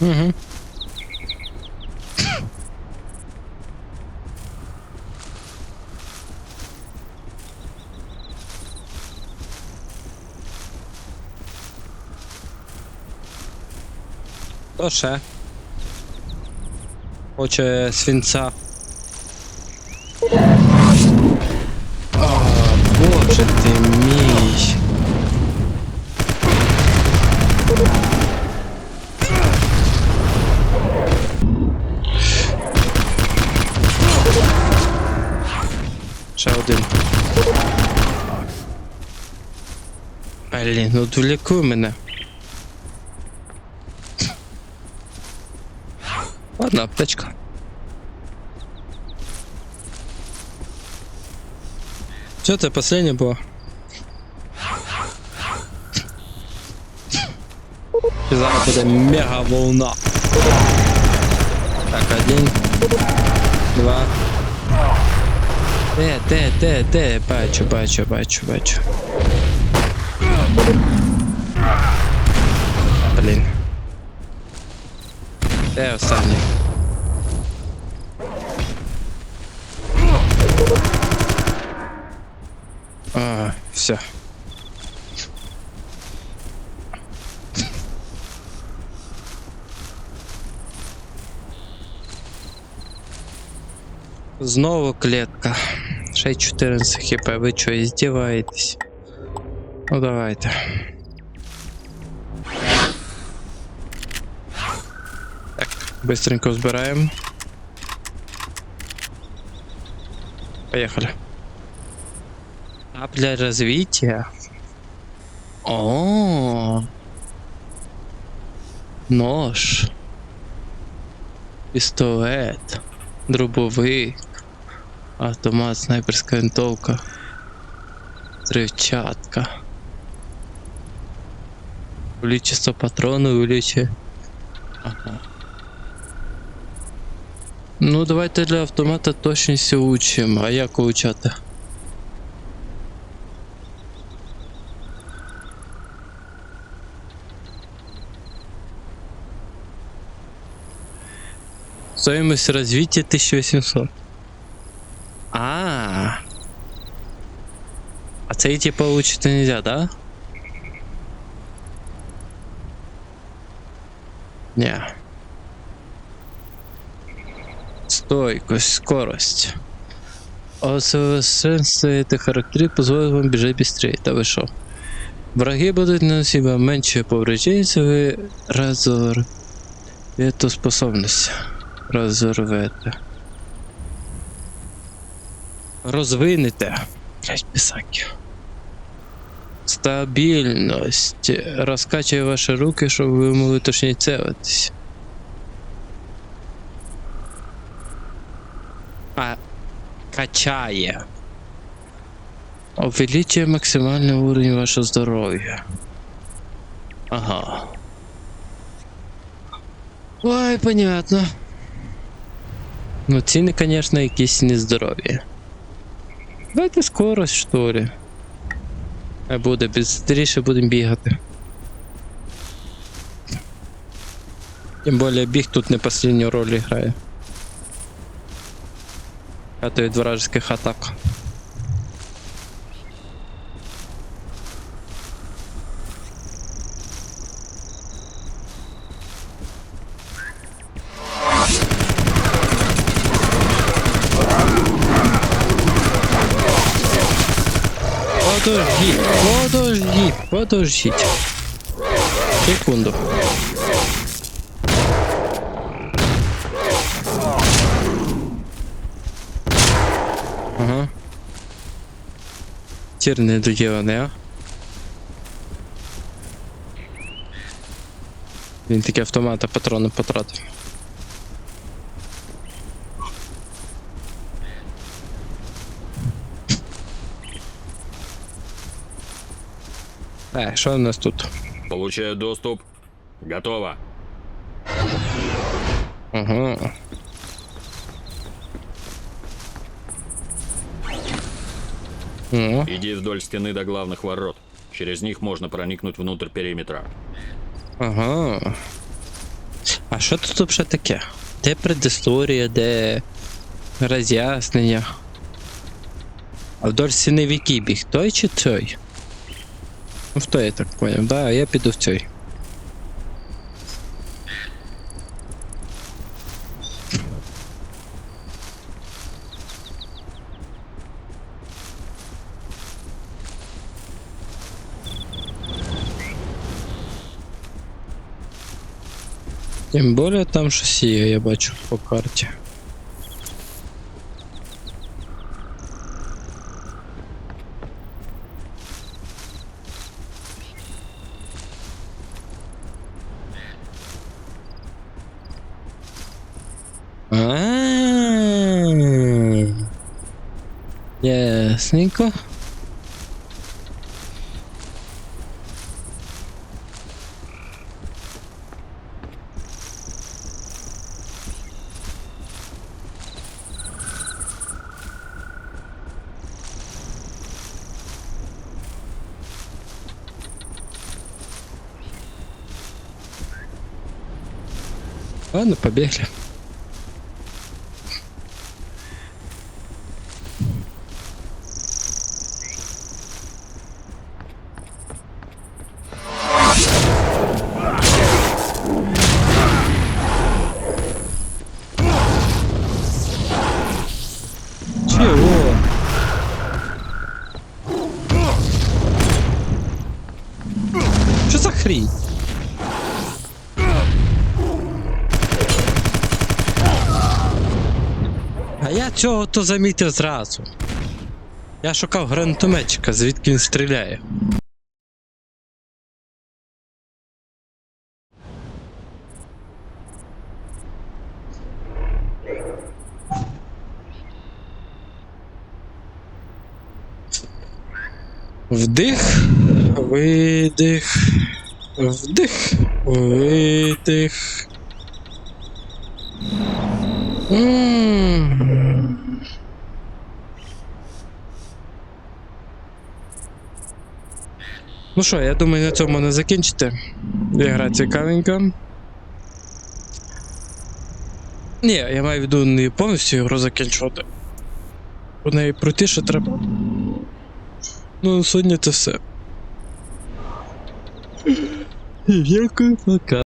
Mm-hmm. Хто ще? Хоче свинця. О, боже ти мій. Ще один. Блін, ну відволікуй мене. Ладно, аптечка. Що це последнє було? І зараз буде мега волна. Так, один, два. Де, де, де, де? Бачу, бачу, бачу, бачу. Блін. Де останній? А, все. Знову клетка. Ще й 14 хп. Ви що, издеваетесь? Ну давайте. Быстренько збираємо. Поехали. А для развития? О, нож, пістолет, дробовик, автомат, снайперська винтовка, взрывчатка. Количество патронов увеличивает. Ага. Ну, давайте для автомата точність учимо. А як улучшати? Стоимость развития 1800. А, а це типа получить нельзя, да? Не. Стойкость, скорость. Усовершенствуете характеристик позволит вам бежать быстрее. Да вы шо? Враги будут наносить вам меньше повреждений, если вы разорвете эту способность. Розорвете. Розвинете. Блять, писаки. Стабільність. Розкачує ваші руки, щоб ви могли точніше целитись. А качає. Увеличує максимальний уровень вашого здоров'я. Ага. Ой, понятно. Ну, ціни, конечно, якісь нездорові. Давайте скорость, що ли. А буде, быстріше будемо бігати. Тим більше біг тут не последню роль грає. А то від вражеских атак. Подождіть, подождіть, подождіть. Секунду. Тір не доділений, а? Він таки автомата патрони потратив. Так, що у нас тут? Получаю доступ. Готово. Ага. Иди вдоль стены до главных ворот. Через них можно проникнуть внутрь периметра. ага. А що тут взагалі таке? Де предісторія, де роз'яснення? А вдоль стіни в який біг? Той чи той? Ну, в той я так понял, да, а я піду в цей. Тим більше там щось є, я бачу по карті. А. Ясненько. Ладно, побегли. Цього то замітив зразу. Я шукав гранатометчика, звідки він стріляє. Вдих, видих, вдих, видих. Ну що, я думаю, на цьому не закінчити. Ігра цікавенька. Ні, я маю в виду не повністю ігру закінчувати. У неї пройти ще треба. Ну, сьогодні це все. Дякую, пока.